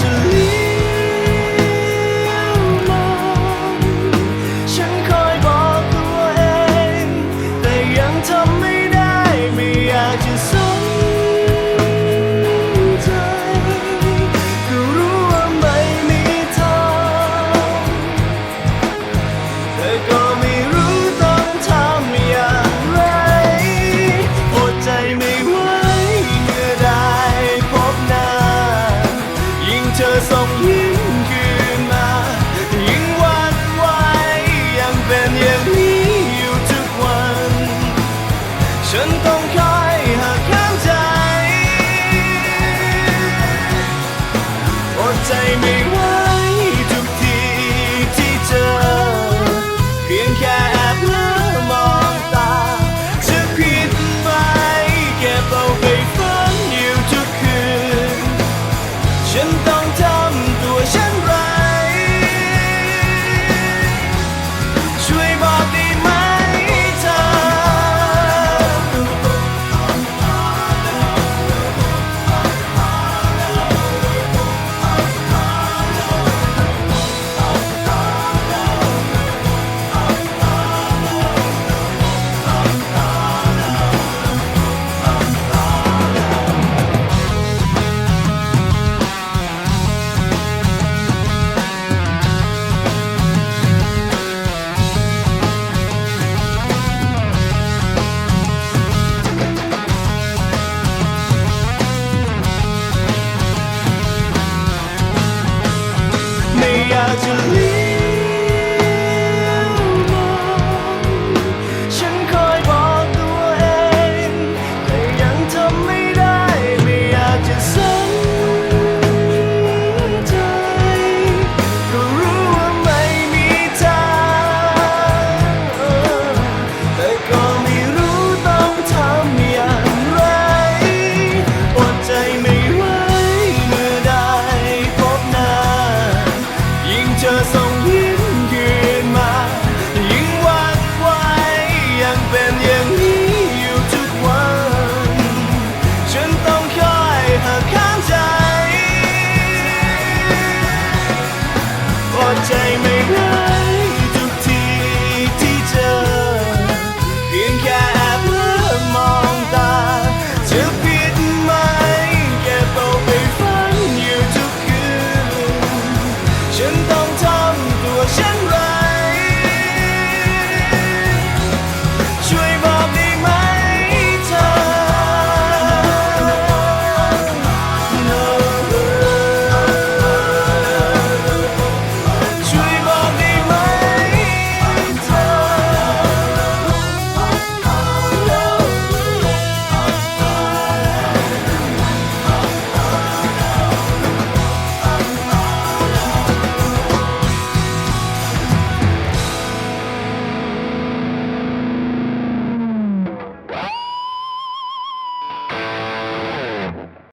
to ไม่ไหวทุกทีที่เจอ เพียงแค่แอบเลือมองตา จะผิดไหมแค่เป่าไปฝันอยู่ทุกคืน ฉันต้อง Imagine me.